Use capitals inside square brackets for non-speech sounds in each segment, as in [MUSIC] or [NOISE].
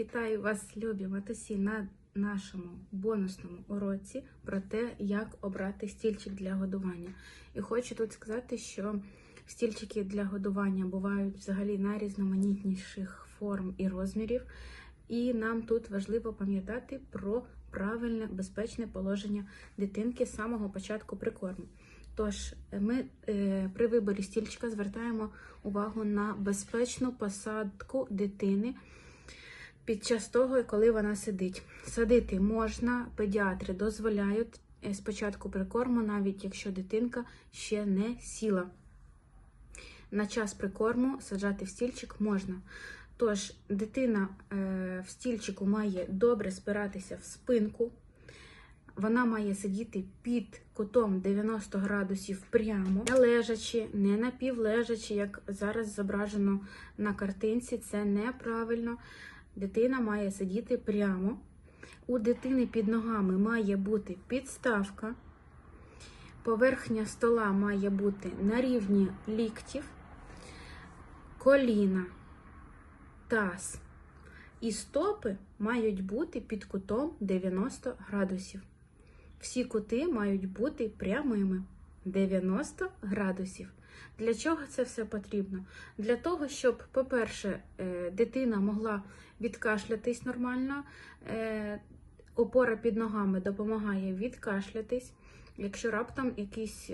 Вітаю вас, любі матусі, на нашому бонусному уроці про те, як обрати стільчик для годування. І хочу тут сказати, що стільчики для годування бувають взагалі найрізноманітніших форм і розмірів, і нам тут важливо пам'ятати про правильне безпечне положення дитинки з самого початку прикорму. Тож ми е, при виборі стільчика звертаємо увагу на безпечну посадку дитини під час того, коли вона сидить. Садити можна, педіатри дозволяють е, спочатку прикорму, навіть якщо дитинка ще не сіла. На час прикорму саджати в стільчик можна. Тож, дитина е, в стільчику має добре спиратися в спинку. Вона має сидіти під кутом 90 градусів прямо, не лежачи, не напівлежачи, як зараз зображено на картинці. Це неправильно. Дитина має сидіти прямо. У дитини під ногами має бути підставка. Поверхня стола має бути на рівні ліктів, коліна, таз і стопи мають бути під кутом 90 градусів. Всі кути мають бути прямими 90 градусів. Для чого це все потрібно? Для того, щоб, по-перше, е, дитина могла відкашлятись нормально. Е, Опора під ногами допомагає відкашлятись. Якщо раптом якийсь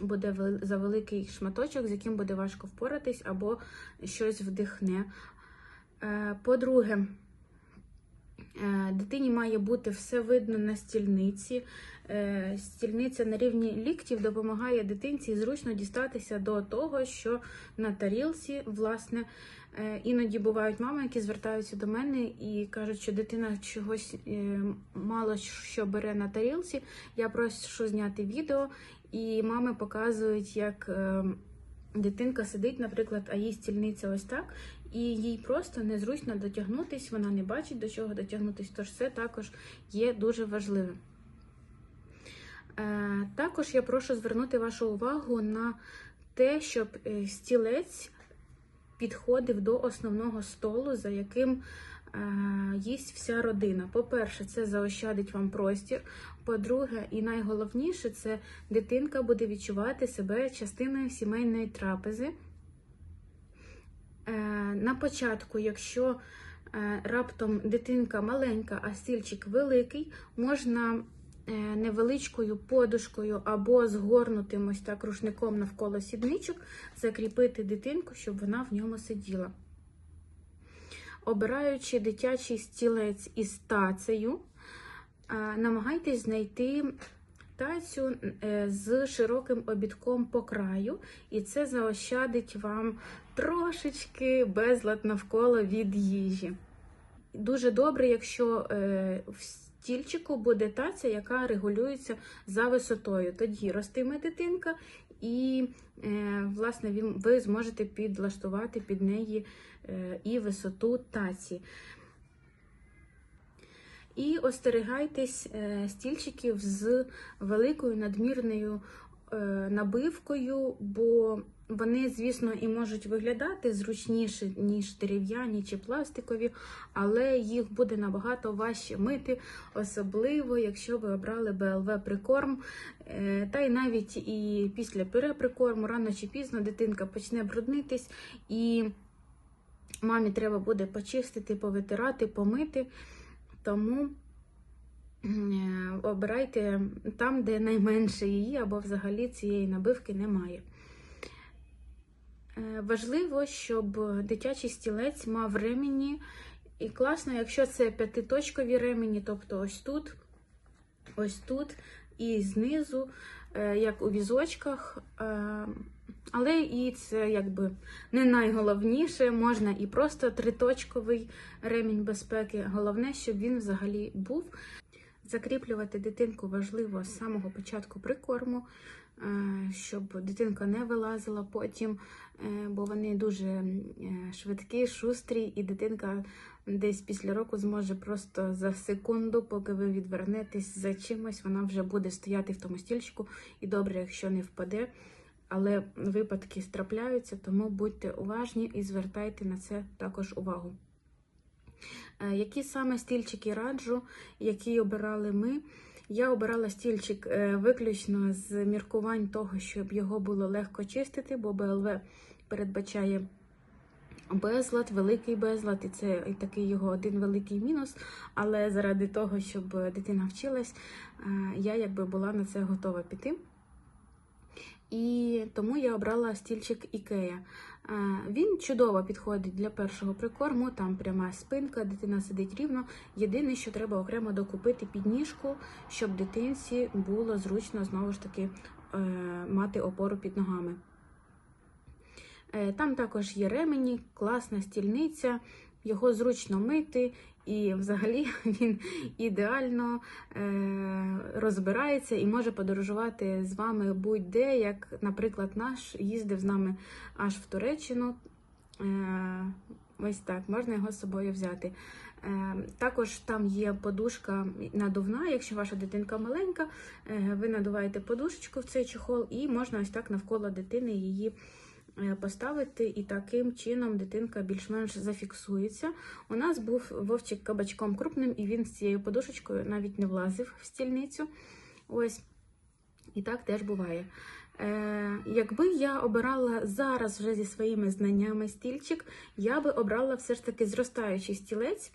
буде завеликий шматочок, з яким буде важко впоратись, або щось вдихне. Е, по-друге, дитині має бути все видно на стільниці. Стільниця на рівні ліктів допомагає дитинці зручно дістатися до того, що на тарілці, власне, іноді бувають мами, які звертаються до мене і кажуть, що дитина чогось мало що бере на тарілці. Я прошу зняти відео, і мами показують, як дитинка сидить, наприклад, а їй стільниця ось так, і їй просто незручно дотягнутись, вона не бачить до чого дотягнутись, тож це також є дуже важливим. Також я прошу звернути вашу увагу на те, щоб стілець підходив до основного столу, за яким їсть вся родина. По-перше, це заощадить вам простір. По-друге, і найголовніше, це дитинка буде відчувати себе частиною сімейної трапези. На початку, якщо раптом дитинка маленька, а стільчик великий, можна невеличкою подушкою або згорнутим ось так рушником навколо сідничок закріпити дитинку, щоб вона в ньому сиділа. Обираючи дитячий стілець із тацею, намагайтесь знайти тацю з широким обідком по краю, і це заощадить вам трошечки безлад навколо від їжі. Дуже добре, якщо в стільчику буде таця, яка регулюється за висотою. Тоді ростиме дитинка, і, власне, ви зможете підлаштувати під неї і висоту таці. І остерігайтесь стільчиків з великою надмірною набивкою, бо вони, звісно, і можуть виглядати зручніше, ніж дерев'яні чи пластикові, але їх буде набагато важче мити, особливо, якщо ви обрали БЛВ прикорм. Та й навіть і після пюре прикорму, рано чи пізно дитинка почне бруднитись, і мамі треба буде почистити, повитирати, помити. Тому обирайте там, де найменше її, або взагалі цієї набивки немає. Важливо, щоб дитячий стілець мав ремені. І класно, якщо це п'ятиточкові ремені, тобто ось тут, ось тут і знизу, як у візочках. Але і це якби не найголовніше, можна і просто триточковий ремінь безпеки. Головне, щоб він взагалі був. Закріплювати дитинку важливо з самого початку прикорму, щоб дитинка не вилазила потім, бо вони дуже швидкі, шустрі, і дитинка десь після року зможе просто за секунду, поки ви відвернетесь за чимось, вона вже буде стояти в тому стільчику, і добре, якщо не впаде. Але випадки трапляються, тому будьте уважні і звертайте на це також увагу. Е, Які саме стільчики раджу, які обирали ми? Я обирала стільчик е, виключно з міркувань того, щоб його було легко чистити, бо БЛВ передбачає безлад, великий безлад, і це і такий його один великий мінус. Але заради того, щоб дитина вчилась, е, я якби була на це готова піти. І тому я обрала стільчик Ікея. Він чудово підходить для першого прикорму, там пряма спинка, дитина сидить рівно. Єдине, що треба окремо докупити підніжку, щоб дитинці було зручно знову ж таки е, мати опору під ногами. Е, Там також є ремені, класна стільниця, його зручно мити, і взагалі [LAUGHS] він ідеально е, розбирається і може подорожувати з вами будь-де, як, наприклад, наш їздив з нами аж в Туреччину. Е, ось так, можна його з собою взяти. Е, Також там є подушка надувна, якщо ваша дитинка маленька, ви надуваєте подушечку в цей чехол, і можна ось так навколо дитини її поставити, і таким чином дитинка більш-менш зафіксується. У нас був вовчик кабачком крупним, і він з цією подушечкою навіть не влазив в стільницю. Ось. І так теж буває. Е, якби я обирала зараз вже зі своїми знаннями стільчик, я би обрала все ж таки зростаючий стілець,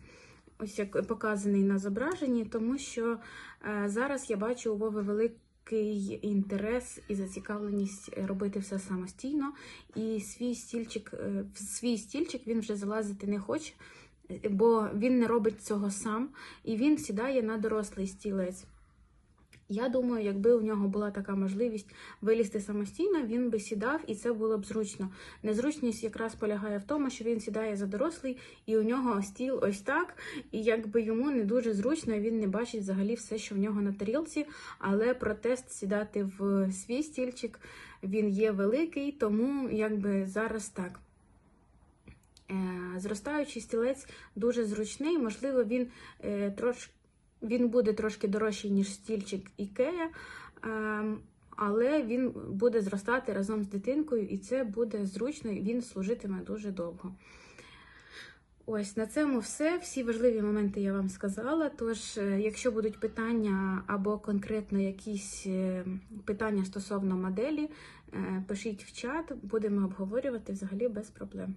ось як показаний на зображенні, тому що е, зараз я бачу у Вови великий інтерес і зацікавленість робити все самостійно. І свій стільчик, е, в свій стільчик він вже залазити не хоче, е, бо він не робить цього сам, і він сідає на дорослий стілець. Я думаю, якби у нього була така можливість вилізти самостійно, він би сідав і це було б зручно. Незручність якраз полягає в тому, що він сідає за дорослий, і у нього стіл ось так, і якби йому не дуже зручно, він не бачить взагалі все, що в нього на тарілці. Але протест сідати в свій стільчик він є великий, тому якби зараз так. Е, Зростаючий стілець дуже зручний, можливо, він е, трошки. Він буде трошки дорожчий, ніж стільчик Ікея, ем, але він буде зростати разом з дитинкою, і це буде зручно, і він служитиме дуже довго. Ось на цьому все. Всі важливі моменти я вам сказала. Тож, е, якщо будуть питання або конкретно якісь е, питання стосовно моделі, е, пишіть в чат, будемо обговорювати взагалі без проблем.